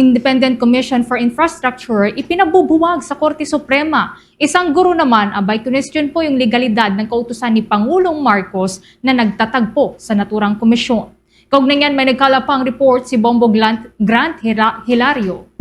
Independent Commission for Infrastructure ipinabubuwag sa Korte Suprema. Isang guro naman abay question po yung legalidad ng kautusan ni Pangulong Marcos na nagtatagpo sa naturang komisyon. Kaugnay niyan may nagkalapang report si Bombo Grant, Grant Hila- Hilario.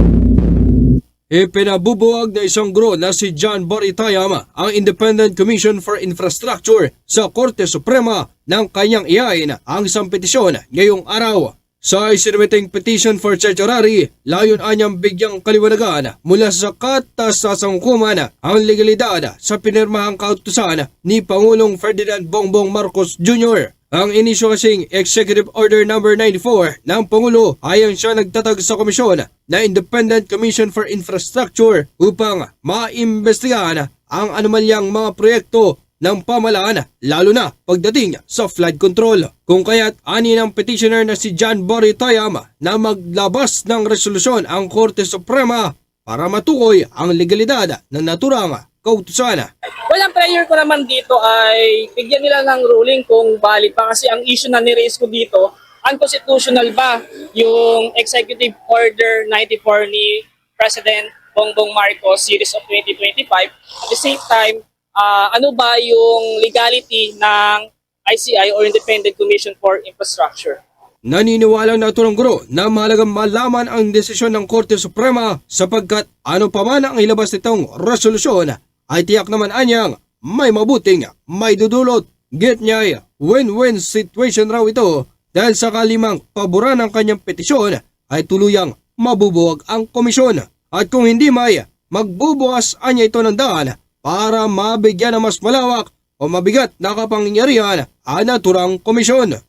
Ipinabubuwag na isang guro na si John Boritayama ang Independent Commission for Infrastructure sa Korte Suprema ng kanyang iyain ang isang petisyon ngayong araw. Sa isinimiteng petition for certiorari, layon anyang bigyang kaliwanagan mula sa katasasang hukuman ang legalidad sa pinirmahang kautusan ni Pangulong Ferdinand Bongbong Marcos Jr. Ang inisyo kasing Executive Order No. 94 ng Pangulo ayon siya nagtatag sa komisyon na Independent Commission for Infrastructure upang maimbestigahan ang anumalyang mga proyekto ng pamalaan lalo na pagdating sa flood control. Kung kaya't ani ng petitioner na si John Bory Tayama na maglabas ng resolusyon ang Korte Suprema para matukoy ang legalidad ng naturang kautusan. Well, ang prayer ko naman dito ay bigyan nila ng ruling kung valid pa kasi ang issue na niraise ko dito, unconstitutional ba yung Executive Order 94 ni President Bongbong Marcos series of 2025? At the same time, ah, ano ba yung legality ng ICI or Independent Commission for Infrastructure? Naniniwala na turang guro na mahalagang malaman ang desisyon ng Korte Suprema sapagkat ano pa man ang ilabas nitong resolusyon ay tiyak naman anyang may mabuting may dudulot. Get niya win-win situation raw ito dahil sa kalimang paboran ng kanyang petisyon ay tuluyang mabubuwag ang komisyon. At kung hindi may magbubukas anya ito ng daan para mabigyan ng mas malawak o mabigat na kapangyarihan ang naturang komisyon.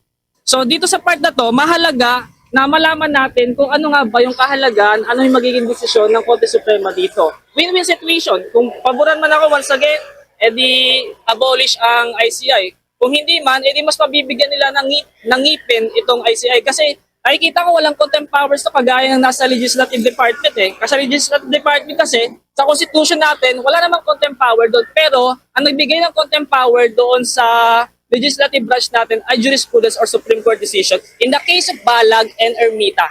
So dito sa part na to, mahalaga na malaman natin kung ano nga ba yung kahalagan, ano yung magiging desisyon ng Korte Suprema dito. Win-win situation. Kung paboran man ako once again, edi abolish ang ICI. Kung hindi man, edi mas mabibigyan nila ng, ng ngipin itong ICI. Kasi nakikita ko walang contempt powers to kagaya ng nasa legislative department eh. Kasi legislative department kasi, sa constitution natin, wala namang contempt power doon. Pero, ang nagbigay ng contempt power doon sa legislative branch natin ay jurisprudence or Supreme Court decision in the case of Balag and Ermita.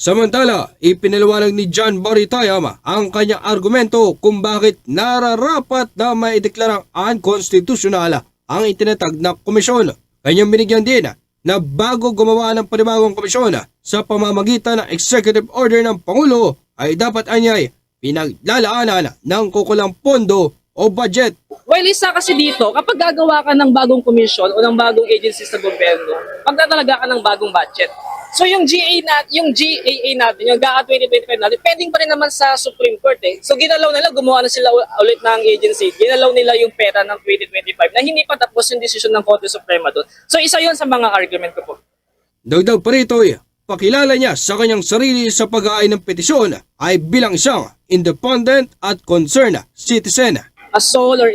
Samantala, ipinaliwanag ni John Boritayama ang kanyang argumento kung bakit nararapat na maideklarang unconstitutional ang itinatag na komisyon. Kanyang binigyan din na bago gumawa ng panibagong komisyon sa pamamagitan ng executive order ng Pangulo ay dapat anyay pinaglalaanan ng kukulang pondo o budget Well, isa kasi dito, kapag gagawa ka ng bagong komisyon o ng bagong agency sa gobyerno, magtatalaga ka ng bagong budget. So yung GA nat, yung GAA natin, yung GAA 2025 natin, pending pa rin naman sa Supreme Court eh. So ginalaw nila, gumawa na sila ulit ng agency. Ginalaw nila yung pera ng 2025 na hindi pa tapos yung decision ng Korte Suprema doon. So isa yon sa mga argument ko po. Dagdag pa rito ay pakilala niya sa kanyang sarili sa pag-aay ng petisyon ay bilang isang independent at concerned citizen. a soul or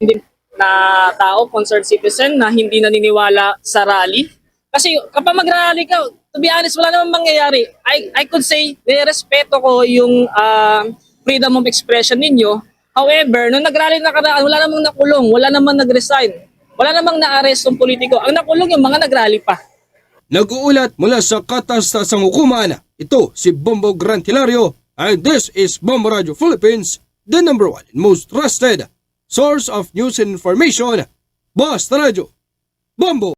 hindi na tao, concerned citizen na hindi naniniwala sa rally. Kasi kapag mag-rally ka, to be honest, wala namang mangyayari. I, I could say, nirespeto ko yung ah, freedom of expression ninyo. However, nung nag-rally na karaan, wala namang nakulong, wala namang nag-resign, wala namang na-arrest ng politiko. Ang nakulong yung mga nag-rally pa. Nag-uulat mula sa katastasang hukuman. Ito si Bombo Grant Hilario and this is Bombo Radio Philippines, the number one and most trusted source of news and information. Basta Radio. Bombo!